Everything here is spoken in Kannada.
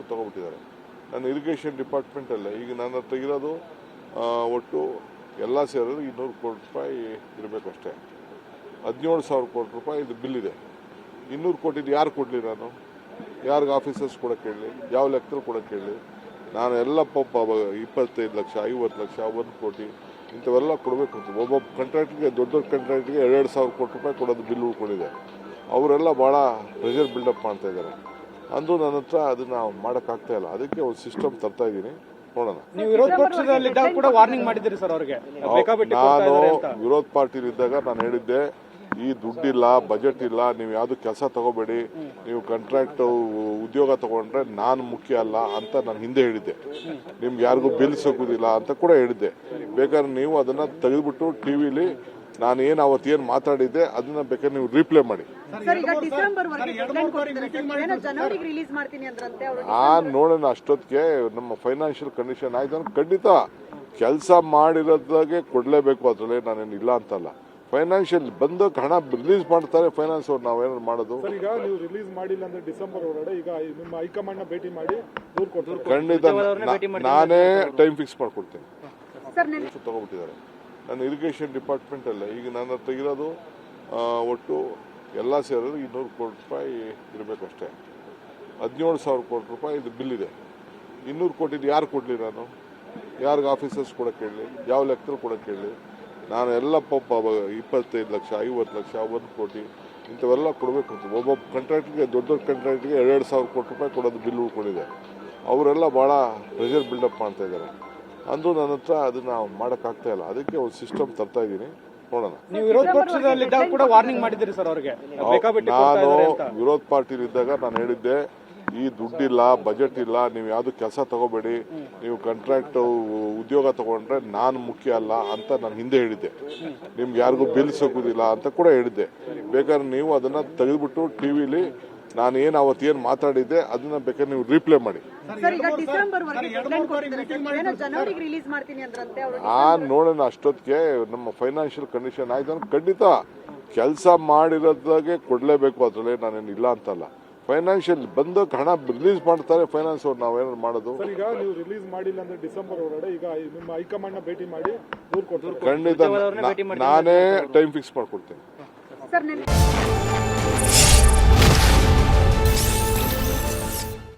ತಗೊಬಿಟ್ಟಿದ್ದಾರೆ ನನ್ನ ಇರಿಗೇಷನ್ ಡಿಪಾರ್ಟ್ಮೆಂಟಲ್ಲೇ, ಈಗ ನನ್ನ ತೆಗಿರೋದು ಒಟ್ಟು ಎಲ್ಲ ಸೇರಿದ್ರೆ ಇನ್ನೂರು ಕೋಟಿ ರೂಪಾಯಿ ಇರಬೇಕಷ್ಟೇ ಹದಿನೇಳು ಸಾವಿರ ಕೋಟಿ ರೂಪಾಯಿ ಇದು ಬಿಲ್ ಇದೆ. ಇನ್ನೂರು ಕೋಟಿದು ಯಾರು ಕೊಡಲಿ ನಾನು? ಯಾರಿಗೆ ಆಫೀಸರ್ಸ್ ಕೊಡೋಕ್ಕೆ ಹೇಳಿ ಯಾವ ಲೆಕ್ಕದಲ್ಲಿ ಕೊಡೋಕ್ಕೆ ಹೇಳಿ ನಾನು ಎಲ್ಲ ಪಪ್ಪ ಇಪ್ಪತ್ತೈದು ಲಕ್ಷ, ಐವತ್ತು ಲಕ್ಷ, ಒಂದು ಕೋಟಿ, ಇಂಥವೆಲ್ಲ ಕೊಡಬೇಕು ಅಂತ. ಒಬ್ಬೊಬ್ಬ ಕಂಟ್ರಾಕ್ಟ್ಗೆ ದೊಡ್ಡ ದೊಡ್ಡ ಕಂಟ್ರಾಕ್ಟ್ಗೆ ಎರಡು ಸಾವಿರ ಕೋಟಿ ರೂಪಾಯಿ ಕೊಡೋದು ಬಿಲ್ ಉಳ್ಕೊಂಡಿದೆ. ಅವರೆಲ್ಲ ಭಾಳ ಪ್ರೆಷರ್ ಬಿಲ್ಡಪ್ ಮಾಡ್ತಾ ಇದ್ದಾರೆ. ಅಂದರೂ ನನ್ನ ಹತ್ರ ಅದನ್ನ ಮಾಡೋಕ್ಕಾಗ್ತಾ ಇಲ್ಲ. ಅದಕ್ಕೆ ಒಂದು ಸಿಸ್ಟಮ್ ತರ್ತಾ ಇದ್ದೀನಿ. ನೋಡೋಣ. ನೀವು ವಿರೋಧ ಪಕ್ಷದಲ್ಲಿ ಕೂಡ ವಾರ್ನಿಂಗ್ ಮಾಡಿದ್ದೀರಿ ಸರ್ ಅವ್ರಿಗೆ. ನಾನು ಇದ್ದಾರೆ ಅಂತ. ವಿರೋಧ ಪಾರ್ಟಿಲಿದ್ದಾಗ ನಾನು ಹೇಳಿದ್ದೆ ಈ ದುಡ್ಡಿಲ್ಲ ಬಜೆಟ್ ಇಲ್ಲ ನೀವು ಯಾವುದು ಕೆಲಸ ತಗೋಬೇಡಿ ನೀವು ಕಾಂಟ್ರಾಕ್ಟ್ ಉದ್ಯೋಗ ತಗೊಂಡ್ರೆ ನಾನು ಮುಖ್ಯ ಅಲ್ಲ ಅಂತ ನಾನು ಹಿಂದೆ ಹೇಳಿದ್ದೆ. ನಿಮ್ಗೆ ಯಾರಿಗೂ ಬಿಲ್ ಸಿಗೋದಿಲ್ಲ ಅಂತ ಕೂಡ ಹೇಳಿದ್ದೆ. ಬೇಕಾದ್ರೆ ನೀವು ಅದನ್ನ ತೆಗೆದ್ಬಿಟ್ಟು ಟಿವಿಲಿ ನಾನು ಏನು ಅವತ್ತೇನು ಮಾತಾಡಿದ್ದೆ ಅದನ್ನ ಬೇಕಾದ್ರೆ ನೀವು ರೀಪ್ಲೇ ಮಾಡಿ. ಏನೋ ಆ ನೋಡೋಣ ಅಷ್ಟೊತ್ತಿಗೆ ನಮ್ಮ ಫೈನಾನ್ಷಿಯಲ್ ಕಂಡೀಷನ್ ಆಯ್ತು ಅಂದ್ರೆ ಖಂಡಿತ ಕೆಲಸ ಮಾಡಿರೋದಾಗೆ ಕೊಡಲೇಬೇಕು ಅದರಲ್ಲಿ ನಾನೇನು ಇಲ್ಲ ಅಂತಲ್ಲ. ಫೈನಾನ್ಷಿಯಲ್ ಬಂದು ಹಣ ರಿಲೀಸ್ ಮಾಡ್ತಾರೆ ಫೈನಾನ್ಸ್ ಅವ್ರು ನಾವೇನಾದ್ರು ಮಾಡೋದು? ಸರ್ ಈಗ ನೀವು ರಿಲೀಸ್ ಮಾಡಿಲ್ಲ ಅಂದ್ರೆ ಡಿಸೆಂಬರ್ ಒಳಗಡೆ ಈಗ ನಿಮ್ಮ ಹೈಕಮಾಂಡ್ನ ಭೇಟಿ ಮಾಡಿ ದೂರ ಕೊಡ್ತಾರೆ ಖಂಡಿತ ನಾನೇ ಟೈಮ್ ಫಿಕ್ಸ್ ಮಾಡ್ಕೊಡ್ತೀನಿ. ತಗೊಬಿಟ್ಟಿದ್ದಾರೆ. ನನ್ನ ಇರಿಗೇಷನ್ ಡಿಪಾರ್ಟ್ಮೆಂಟ್ ಅಲ್ಲ. ಈಗ ನನ್ನ ತೆಗಿರೋದು ಒಟ್ಟು ಎಲ್ಲ ಸೇರಿದ್ರು ಇನ್ನೂರು ಕೋಟಿ ರೂಪಾಯಿ ಇರಬೇಕಷ್ಟೇ ಹದಿನೇಳು ಸಾವಿರ ಕೋಟಿ ರೂಪಾಯಿ ಇದು ಬಿಲ್ ಇದೆ. ಇನ್ನೂರು ಕೋಟಿದು ಯಾರು ಕೊಡಲಿ ನಾನು? ಯಾರಿಗೆ ಆಫೀಸರ್ಸ್ ಕೊಡೋಕ್ಕೆ ಹೇಳಿ ಯಾವ ಲೆಕ್ಕದಲ್ಲಿ ಕೊಡೋಕ್ಕೆ ಹೇಳಿ ನಾನು ಎಲ್ಲ ಪಾಪ ಇಪ್ಪತ್ತೈದು ಲಕ್ಷ ಐವತ್ತು ಲಕ್ಷ ಒಂದು ಕೋಟಿ ಇಂಥವೆಲ್ಲ ಕೊಡಬೇಕು ಅಂತ. ಒಬ್ಬೊಬ್ಬ ಕಂಟ್ರಾಕ್ಟ್ಗೆ ದೊಡ್ಡ ದೊಡ್ಡ ಕಂಟ್ರಾಕ್ಟ್ಗೆ ಎರಡೆರಡು ಸಾವಿರ ಕೋಟಿ ರೂಪಾಯಿ ಕೊಡೋದು ಬಿಲ್ ಉಳ್ಕೊಂಡಿದೆ. ಅವರೆಲ್ಲ ಭಾಳ ಪ್ರೆಷರ್ ಬಿಲ್ಡಪ್ ಮಾಡ್ತಾ ಇದ್ದಾರೆ. ಅಂದರೂ ನನ್ನ ಹತ್ರ ಅದನ್ನ ಮಾಡೋಕ್ಕಾಗ್ತಾ ಇಲ್ಲ. ಅದಕ್ಕೆ ಒಂದು ಸಿಸ್ಟಮ್ ತರ್ತಾ ಇದ್ದೀನಿ. ನೋಡೋಣ. ನೀವು ವಿರೋಧ ಪಕ್ಷದಲ್ಲಿದ್ದಾಗ ಕೂಡ ವಾರ್ನಿಂಗ್ ಮಾಡಿದ್ದೀರಿ ಸರ್ ಅವ್ರಿಗೆ. ನಾನು ಇದ್ದಾರೆ ಅಂತ. ವಿರೋಧ ಪಾರ್ಟಿಲಿದ್ದಾಗ ನಾನು ಹೇಳಿದ್ದೆ ಈ ದುಡ್ಡಿಲ್ಲ ಬಜೆಟ್ ಇಲ್ಲ ನೀವು ಯಾವುದು ಕೆಲಸ ತಗೋಬೇಡಿ ನೀವು ಕಾಂಟ್ರಾಕ್ಟ್ ಉದ್ಯೋಗ ತಗೊಂಡ್ರೆ ನಾನು ಮುಖ್ಯ ಅಲ್ಲ ಅಂತ ನಾನು ಹಿಂದೆ ಹೇಳಿದ್ದೆ. ನಿಮ್ಗೆ ಯಾರಿಗೂ ಬಿಲ್ ಸಿಗೋದಿಲ್ಲ ಅಂತ ಕೂಡ ಹೇಳಿದ್ದೆ. ಬೇಕಾದ್ರೆ ನೀವು ಅದನ್ನ ಟಿ ವಿಲಿ ನಾನು ಏನು ಅವತ್ತೇನು ಮಾತಾಡಿದ್ದೆ ಅದನ್ನ ಬೇಕಾದ್ರೆ ನೀವು ರೀಪ್ಲೇ ಮಾಡಿ. ಆ ನೋಡೋಣ ಅಷ್ಟೊತ್ತಿಗೆ ನಮ್ಮ ಫೈನಾನ್ಷಿಯಲ್ ಕಂಡೀಷನ್ ಆಯ್ತು ಖಂಡಿತ ಕೆಲಸ ಮಾಡಿರೋದಾಗೆ ಕೊಡಲೇಬೇಕು ಅದರಲ್ಲಿ ನಾನೇನು ಇಲ್ಲ ಅಂತಲ್ಲ. ಫೈನಾನ್ಷಿಯಲ್ ಬಂದು ಹಣ ರಿಲೀಸ್ ಮಾಡ್ತಾರೆ ಫೈನಾನ್ಸ್ ಅವ್ರು ನಾವೇನಾದ್ರು ಮಾಡೋದು? ಸರ್ ಈಗ ನೀವು ರಿಲೀಸ್ ಮಾಡಿಲ್ಲ ಅಂದ್ರೆ ಡಿಸೆಂಬರ್ ಒಳಗಡೆ ಈಗ ನಿಮ್ಮ ಹೈಕಮಾಂಡ್ನ ಭೇಟಿ ಮಾಡಿ ದೂರ ಕೊಡ್ತಾರೆ ಖಂಡಿತ ನಾನೇ ಟೈಮ್ ಫಿಕ್ಸ್ ಮಾಡ್ಕೊಡ್ತೇನೆ.